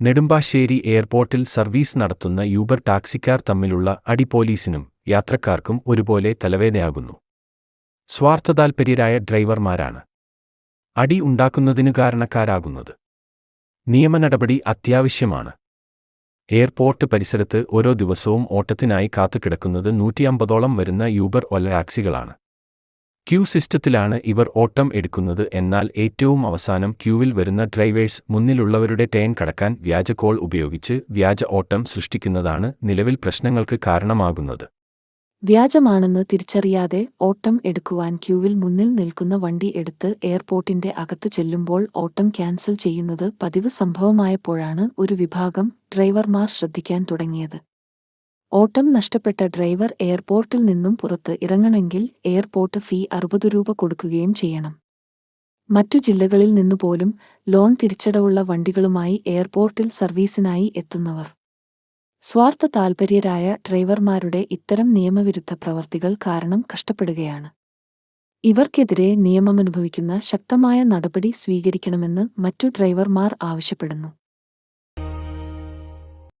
നെടുമ്പാശ്ശേരി എയർപോർട്ടിൽ സർവീസ് നടത്തുന്ന യൂബർ ടാക്സിക്കാർ തമ്മിലുള്ള അടി പോലീസിനും യാത്രക്കാർക്കും ഒരുപോലെ തലവേദനയാകുന്നു. സ്വാർത്ഥതാൽപര്യരായ ഡ്രൈവർമാരാണ്. അടി ഉണ്ടാക്കുന്നതിനു കാരണക്കാരാകുന്നത്. നിയമനടപടി അത്യാവശ്യമാണ്. എയർപോർട്ട് പരിസരത്ത് ഓരോ ദിവസവും ഓട്ടത്തിനായി കാത്തുകിടക്കുന്നത് നൂറ്റിയമ്പതോളം വരുന്ന യൂബർ ഒല ടാക്സികളാണ്. ക്യൂ സിസ്റ്റത്തിലാണ് ഇവർ ഓട്ടം എടുക്കുന്നത്. എന്നാൽ ഏറ്റവും അവസാനം ക്യൂവിൽ വരുന്ന ഡ്രൈവേഴ്സ് മുന്നിലുള്ളവരുടെ ടേൺ കടക്കാൻ വ്യാജ കോൾ ഉപയോഗിച്ച് വ്യാജ ഓട്ടം സൃഷ്ടിക്കുന്നതാണ് നിലവിൽ പ്രശ്നങ്ങൾക്ക് കാരണമാകുന്നത്. വ്യാജമാണെന്ന് തിരിച്ചറിയാതെ ഓട്ടം എടുക്കുവാൻ ക്യൂവിൽ മുന്നിൽ നിൽക്കുന്ന വണ്ടി എടുത്ത് എയർപോർട്ടിന്റെ അകത്ത് ചെല്ലുമ്പോൾ ഓട്ടം ക്യാൻസൽ ചെയ്യുന്നത് പതിവ് സംഭവമായപ്പോഴാണ് ഒരു വിഭാഗം ഡ്രൈവർമാർ ശ്രദ്ധിക്കാൻ തുടങ്ങിയത്. ഓട്ടം നഷ്ടപ്പെട്ട ഡ്രൈവർ എയർപോർട്ടിൽ നിന്നും പുറത്ത് ഇറങ്ങണമെങ്കിൽ എയർപോർട്ട് ഫീ അറുപത് രൂപ കൊടുക്കുകയും ചെയ്യണം. മറ്റു ജില്ലകളിൽ നിന്നുപോലും ലോൺ തിരിച്ചടവുള്ള വണ്ടികളുമായി എയർപോർട്ടിൽ സർവീസിനായി എത്തുന്നവർ. സ്വാർത്ഥ താൽപര്യരായ ഡ്രൈവർമാരുടെ ഇത്തരം നിയമവിരുദ്ധ പ്രവർത്തികൾ കാരണം കഷ്ടപ്പെടുകയാണ്. ഇവർക്കെതിരെ നിയമമനുഭവിക്കുന്ന ശക്തമായ നടപടി സ്വീകരിക്കണമെന്ന് മറ്റു ഡ്രൈവർമാർ ആവശ്യപ്പെടുന്നു.